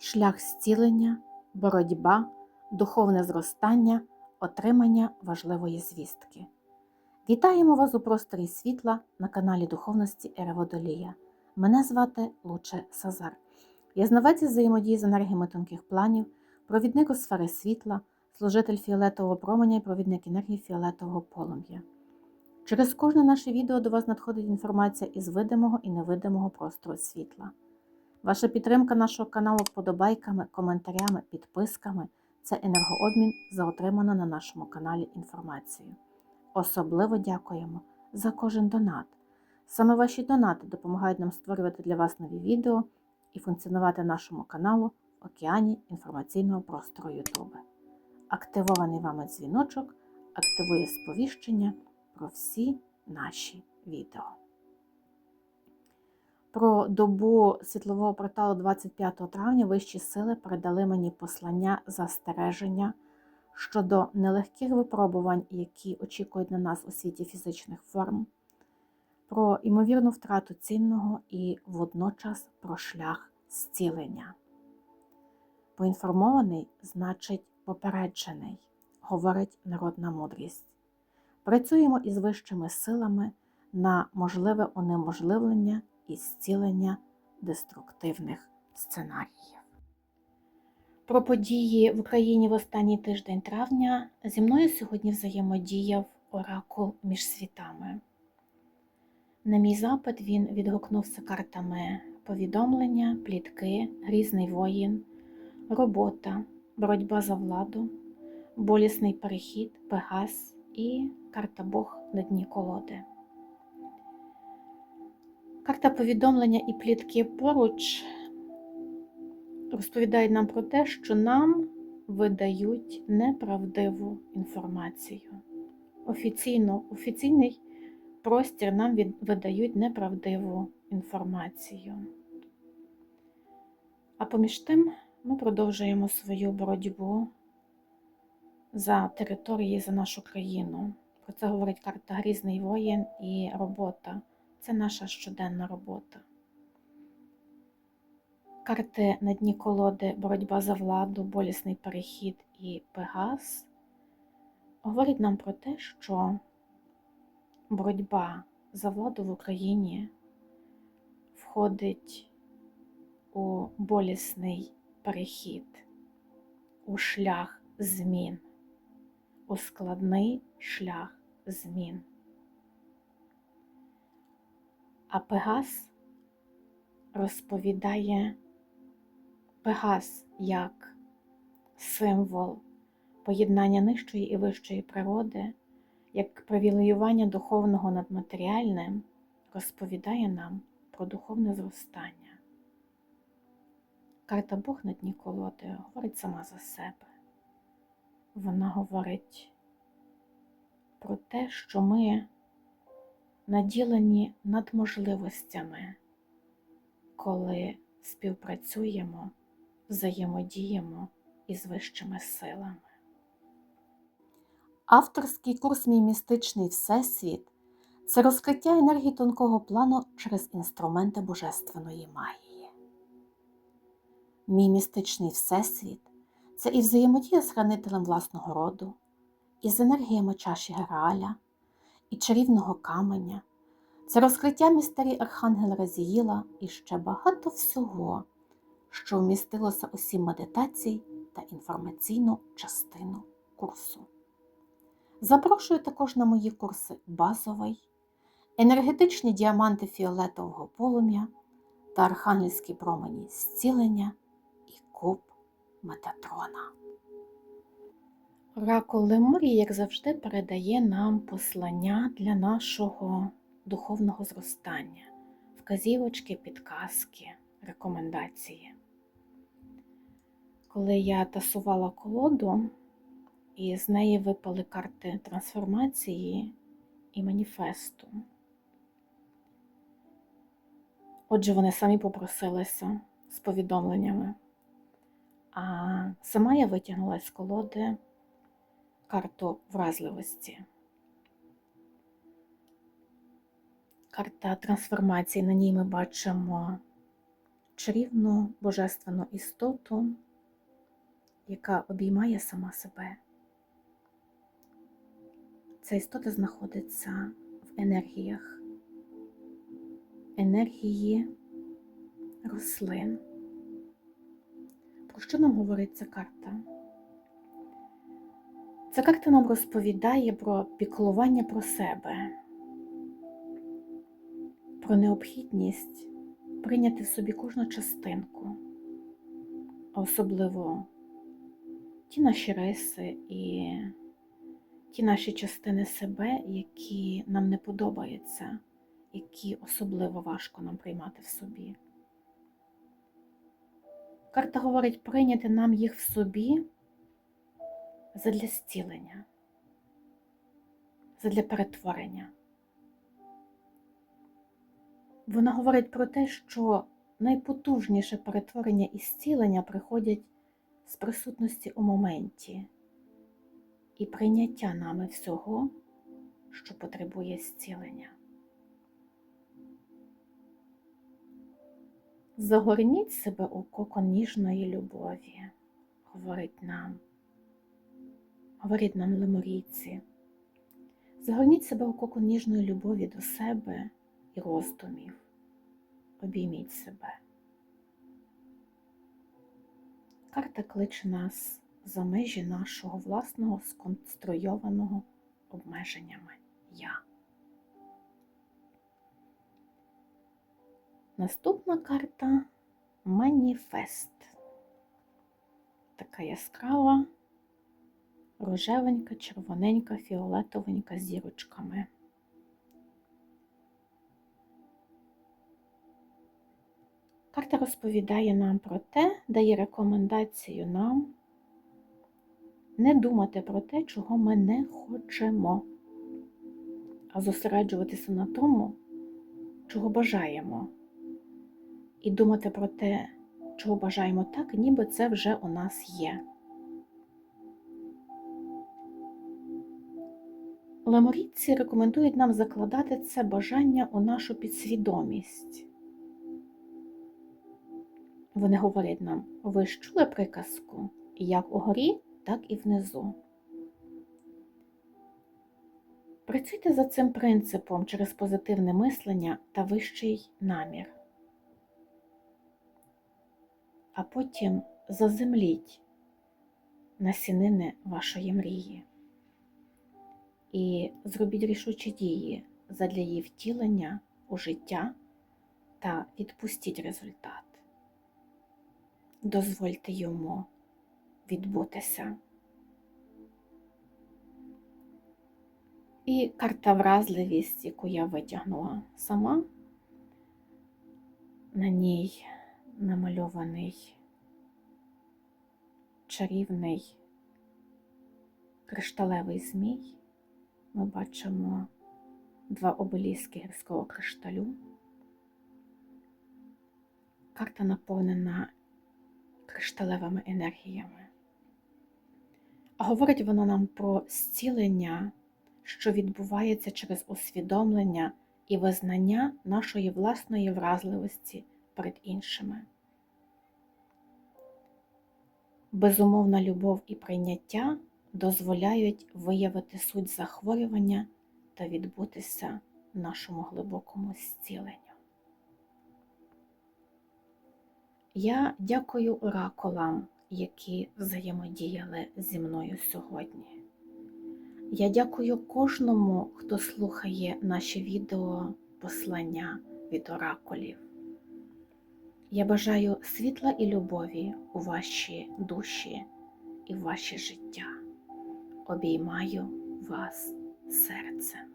шлях зцілення, боротьба, духовне зростання, отримання важливої звістки. Вітаємо вас у просторі світла на каналі Духовності Ереводолія. Мене звати Луче Сазар. Я знавець взаємодії з енергіями тонких планів, провідник у сфери світла, служитель фіолетового променя і провідник енергії фіолетового полум'я. Через кожне наше відео до вас надходить інформація із видимого і невидимого простору світла. Ваша підтримка нашого каналу вподобайками, коментарями, підписками це енергообмін за отриману на нашому каналі інформацію. Особливо дякуємо за кожен донат. Саме ваші донати допомагають нам створювати для вас нові відео і функціонувати нашому каналу в океані інформаційного простору Ютуби. Активований вами дзвіночок активує сповіщення про всі наші відео. Про добу світлового порталу 25 травня вищі сили передали мені послання застереження щодо нелегких випробувань, які очікують на нас у світі фізичних форм, про імовірну втрату цінного і водночас про шлях зцілення. Поінформований значить попереджений, говорить народна мудрість. Працюємо із вищими силами на можливе унеможливлення і зцілення деструктивних сценаріїв. Про події в Україні в останній тиждень травня зі мною сьогодні взаємодіяв оракул між світами. На мій запит він відгукнувся картами повідомлення, плітки, грізний воїн, робота, боротьба за владу, болісний перехід, пегас і карта Бог на дні колоди. Карта повідомлення і плітки поруч розповідають нам про те, що нам видають неправдиву інформацію. Офіційно, офіційний простір нам від, видають неправдиву інформацію. А поміж тим ми продовжуємо свою боротьбу за території, за нашу країну. Про це говорить карта Грізний воїн і робота. Це наша щоденна робота. Карти на дні колоди боротьба за владу, болісний перехід і Пегас говорять нам про те, що боротьба за владу в Україні входить у болісний перехід, у шлях змін, у складний шлях змін. А Пегас розповідає Пегас як символ поєднання нижчої і вищої природи, як привілеювання духовного над матеріальним, розповідає нам про духовне зростання. Карта Бог на дні колоди говорить сама за себе. Вона говорить про те, що ми наділені над можливостями, коли співпрацюємо, взаємодіємо із вищими силами. Авторський курс Мій містичний Всесвіт це розкриття енергії тонкого плану через інструменти божественної магії. Мій містичний Всесвіт це і взаємодія з хранителем власного роду, із енергіями чаші Герааля, і чарівного каменя, це розкриття містерій Архангела Разіїла і ще багато всього, що вмістилося у сім медитацій та інформаційну частину курсу. Запрошую також на мої курси базовий, енергетичні діаманти фіолетового полум'я та архангельські промені зцілення і куб Метатрона. Оракул Лемурії, як завжди, передає нам послання для нашого духовного зростання, вказівочки, підказки, рекомендації. Коли я тасувала колоду, і з неї випали карти трансформації і маніфесту. Отже, вони самі попросилися з повідомленнями. А сама я витягнула з колоди карту вразливості. Карта трансформації, на ній ми бачимо чарівну божественну істоту, яка обіймає сама себе. Ця істота знаходиться в енергіях, енергії рослин. Про що нам говорить ця карта? Ця карта нам розповідає про піклування про себе, про необхідність прийняти в собі кожну частинку, особливо ті наші риси і ті наші частини себе, які нам не подобаються, які особливо важко нам приймати в собі. Карта говорить прийняти нам їх в собі задля зцілення, задля перетворення. Вона говорить про те, що найпотужніше перетворення і зцілення приходять з присутності у моменті і прийняття нами всього, що потребує зцілення. Загорніть себе у кокон ніжної любові, говорить нам, говорить нам леморійці. Загорніть себе у кокон ніжної любові до себе і роздумів. Обійміть себе. Карта кличе нас за межі нашого власного сконструйованого обмеженнями я. Наступна карта маніфест. Така яскрава, рожевенька, червоненька, фіолетовенька з зірочками. Карта розповідає нам про те, дає рекомендацію нам не думати про те, чого ми не хочемо, а зосереджуватися на тому, чого бажаємо, і думати про те, чого бажаємо так, ніби це вже у нас є. Леморійці рекомендують нам закладати це бажання у нашу підсвідомість. Вони говорять нам, ви ж чули приказку, як угорі, так і внизу. Працюйте за цим принципом через позитивне мислення та вищий намір. А потім заземліть насінини вашої мрії і зробіть рішучі дії задля її втілення у життя та відпустіть результат дозвольте йому відбутися. І карта вразливість, яку я витягнула сама, на ній намальований чарівний кришталевий змій. Ми бачимо два обеліски гірського кришталю. Карта наповнена кришталевими енергіями. А говорить вона нам про зцілення, що відбувається через усвідомлення і визнання нашої власної вразливості перед іншими. Безумовна любов і прийняття дозволяють виявити суть захворювання та відбутися нашому глибокому зціленню. Я дякую оракулам, які взаємодіяли зі мною сьогодні. Я дякую кожному, хто слухає наші відео послання від оракулів. Я бажаю світла і любові у ваші душі і в ваше життя. Обіймаю вас серцем.